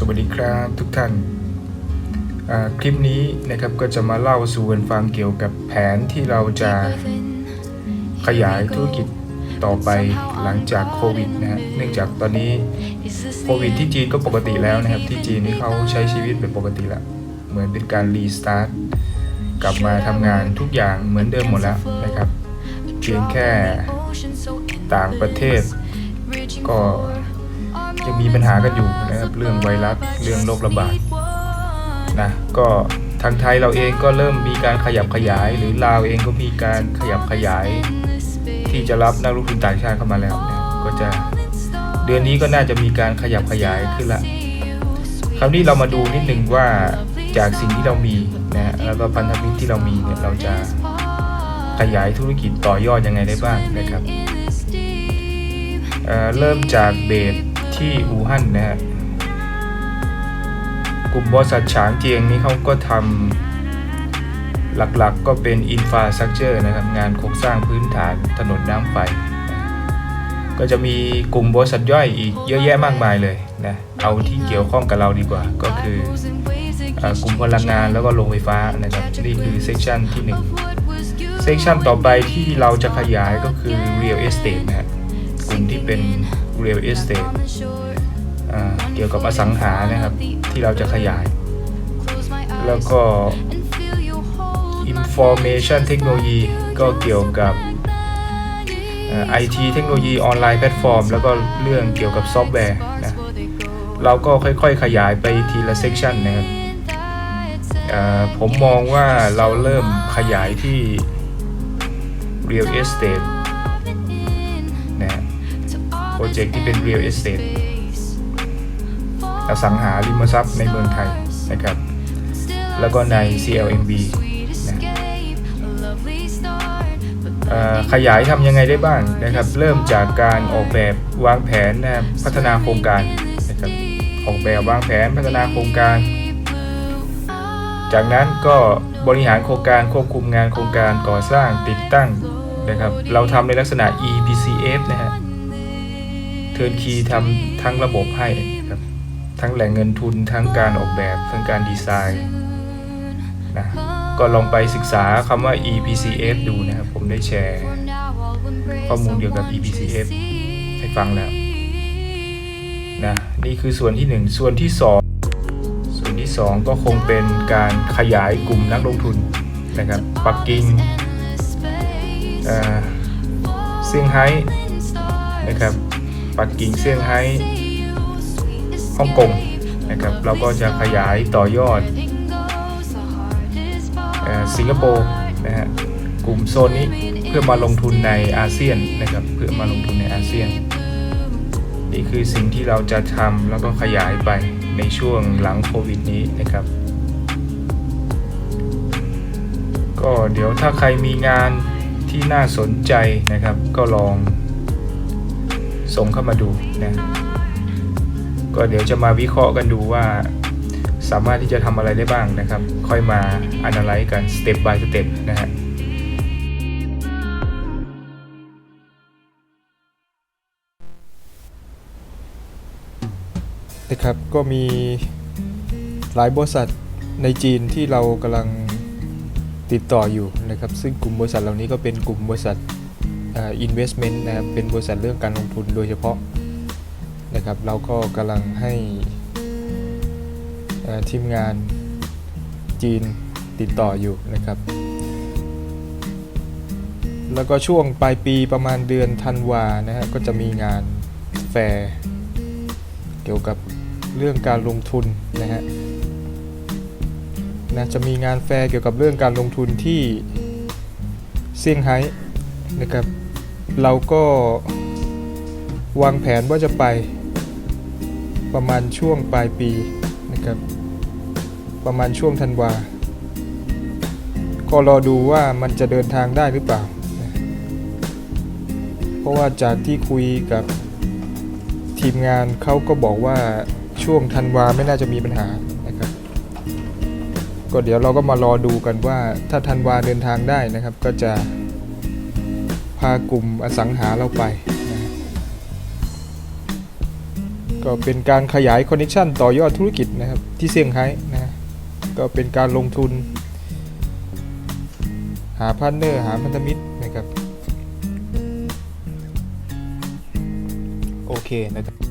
สวัสดีครับทุกท่าน คลิปนี้นะครับก็จะมาเล่าสู่กันฟังเกี่ยวกับแผนที่เราจะขยายธุรกิจต่อไปหลังจากโควิดนะฮะเนื่องจากตอนนี้โควิดที่จีนก็ปกติแล้วนะครับ ที่จีนนี่เขาใช้ชีวิตเป็นปกติแล้ว เหมือนเป็นการรีสตาร์ทกลับมาทำงานทุกอย่างเหมือนเดิมหมดแล้วนะครับเพียงแค่ต่างประเทศก็ ยังมีปัญหากันอยู่นะครับเรื่องไวรัสเรื่องโรคระบาดนะก็ทางไทยเราเองก็เริ่มมีการขยับขยาย หรือลาวเองก็มีการขยับขยาย ที่จะรับนักลงทุนต่างชาติเข้ามาแล้วนะก็จะเดือนนี้ก็น่าจะมีการขยับขยายขึ้นละคราวนี้เรามาดูนิดนึงว่าจากสิ่งที่เรามีนะแล้วก็พันธมิตรที่เรามีเนี่ยเราจะขยายธุรกิจต่อยอดยังไงได้บ้างนะครับเเริ่มจากเบส ที่อู่ฮั่นนะฮะกลุ่มบริษัทฉางเจียงนี่เขาก็ทำหลักๆก็เป็นอินฟาส t ั c เจอร์นะครับงานโครงสร้างพื้นฐานถนนน้ำไฟ ก็จะมีกลุ่มบริษัทย่อยอีกเยอะแยะมากมายเลยนะเอาที่เกี่ยวข้องกับเราดีกว่า ก็คืออกลุ่มพลังงานแล้วก็โรงไฟฟ้านะครับนี่คือเซกชันที่1เซกชันต่อไปที่เราจะขยายก็คือ real estate นะฮะก ลุ่มที่เป็น real estate เกี่ยวกับอสังหานะครับ ที่เราจะขยาย แล้วก็ information technology ก็เกี่ยวกับเอ่อ IT เทคโนโลยีออนไลน์แพลตฟอร์ม แล้วก็เรื่องเกี่ยวกับซอฟต์แวร์นะเราก็ค่อยๆขยายไปทีละเซกชันนะครับผมมองว่าเราเริ่มขยายที่ real estate โปรเจกต์ที่เป็น real estate อสังหาริมทรัพย์ในเมืองไทยนะครับ แล้วก็ใน CLMB นะขยายทำยังไงได้บ้างนะครับ เริ่มจากการออกแบบวางแผนนะครับพัฒนาโครงการนะครับออกแบบวางแผนพัฒนาโครงการ จากนั้นก็บริหารโครงการควบคุมงานโครงการก่อสร้างติดตั้งนะครับ เราทำในลักษณะ EPCF นะฮะ เทิร์นคีทำทั้งระบบให้ครับ ทั้งแหล่งเงินทุนทั้งการออกแบบทั้งการดีไซน์นะก็ลองไปศึกษาคำว่า EPCF ดูนะครับ ผมได้แชร์ ข้อมูลเกี่ยวกับ EPCF ให้ฟังแล้วนะนี่คือส่วนที่ 1 ส่วนที่ 2 ส่วนที่ 2 ก็คงเป็นการขยายกลุ่มนักลงทุนนะครับปักกิ่งเอ่อเซี่ยงไฮ้นะครับ ปักกิ่งเซี่ยงไฮ้ฮ่องกงนะครับเราก็จะขยายต่อยอดสิงคโปร์นะฮะกลุ่มโซนนี้เพื่อมาลงทุนในอาเซียนนะครับเพื่อมาลงทุนในอาเซียน นี่คือสิ่งที่เราจะทำแล้วก็ขยายไปในช่วงหลังโควิดนี้นะครับ ก็เดี๋ยวถ้าใครมีงานที่น่าสนใจนะครับ ก็ลอง ส่งเข้ามาดูนะก็เดี๋ยวจะมาวิเคราะห์กันดูว่า สามารถที่จะทำอะไรได้บ้างนะครับ ค่อยมา analyze กัน step by step นะฮะนะครับก็มีหลายบริษัทในจีนที่เรากำลังติดต่ออยู่นะครับ ซึ่งกลุ่มบริษัทเหล่านี้ก็เป็นกลุ่มบริษัท อ่า investment นะครับเป็นบริษัทเรื่องการลงทุนโดยเฉพาะนะครับเราก็กำลังให้ทีมงานจีนติดต่ออยู่นะครับ แล้วก็ช่วงปลายปีประมาณเดือนธันวานะฮะก็จะมีงานแฟร์เกี่ยวกับเรื่องการลงทุนนะฮะนะจะมีงานแฟร์เกี่ยวกับเรื่องการลงทุนที่เซี่ยงไฮ้นะครับ เราก็วางแผนว่าจะไปประมาณช่วงปลายปีนะครับ ประมาณช่วงธันวา ก็รอดูว่ามันจะเดินทางได้หรือเปล่า เพราะว่าจากที่คุยกับทีมงานเขาก็บอกว่าช่วงธันวาไม่น่าจะมีปัญหานะครับ ก็เดี๋ยวเราก็มารอดูกันว่าถ้าธันวาเดินทางได้นะครับ ก็จะ พากลุ่มอสังหาเราไปนะก็เป็นการขยายคอนเนคชันต่อยอดธุรกิจนะครับที่เซี่ยงไฮ้นะก็เป็นการลงทุน หาพาร์ทเนอร์ หาพันธมิตรนะครับ โอเคนะครับ